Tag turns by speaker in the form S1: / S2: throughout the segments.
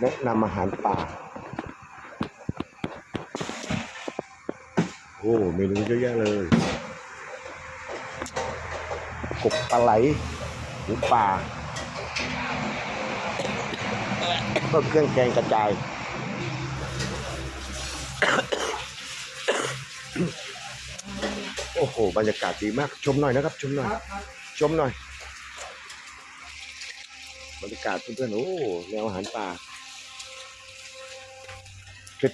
S1: แนะนำอาหารป่า โอ้เมนูเยอะแยะเลย กบปลาไหลหมูป่าเพิ่มเครื่องแกงกระจาย โอ้โห บรรยากาศดีมาก ชมหน่อยนะครับ ชมหน่อย ชมหน่อย บรรยากาศเพื่อนๆ โอ้ แนวอาหารป่า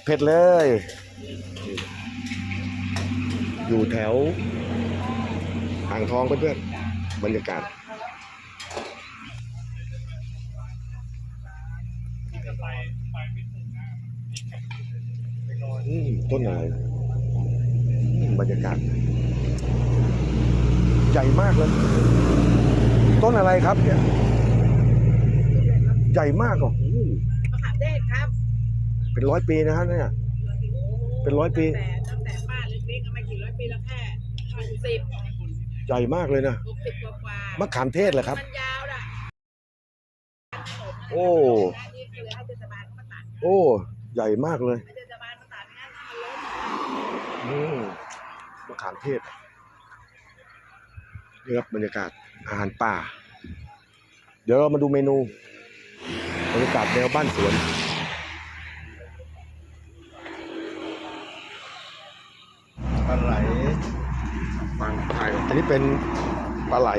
S1: เผ็ดๆเลย อยู่แถวอ่างทองเพื่อนๆบรรยากาศต้นอะไรบรรยากาศใหญ่มากเลย ต้นอะไรครับเนี่ย ใหญ่มากอะโอ้โห
S2: มะขามเทศครับ
S1: เป็นร้อยปีนะฮะเนี่ย เป็นร้อยปี
S2: แต่ตั้งแต่ป้าเล็กๆก็ไม่กี่ร้อยปีแล้วแค่หกสิบ
S1: ใหญ่มากเลยนะ
S2: หกสิบกว่ากว่ามะ
S1: ขามเทศเหรอครับ
S2: มันยาวน่ะ
S1: โอ้
S2: นี่คือให้เทศบาลเขามาตัด
S1: โอ้ ใหญ่มากเลย
S2: ให้เทศบาลมาตัดงั้นมันล้ม
S1: อืมมะขามเทศนี่ครับบรรยากาศอาหารป่า เดี๋ยวเรามาดูเมนู บรรยากาศแนวบ้านสวน
S3: ปลาไหล
S1: ฟังไทยอันนี้เป็นปลาไหล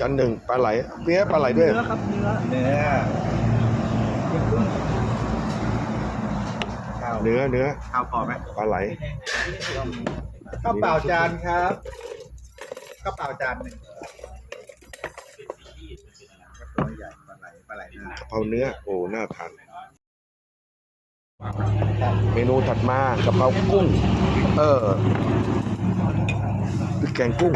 S1: จันหนึ่งปลาไหลเปี้ยปลาไหลด้วย
S3: เนื้อครับเนื้อเนื้อข้าว
S1: เนื้อเนื้อ
S3: ข้าวพอไหม
S1: ปลาไหล
S3: ข้าวเปล่าจานครับข้าวเปล่าจานหนึ่งตัวใหญ่ปลาไหลปลาไหลหน้ากะ
S1: เพราเนื้อโอ้น่าทาน เมนูถัดมากะเพรากุ้ง เออพริกแกงกุ้ง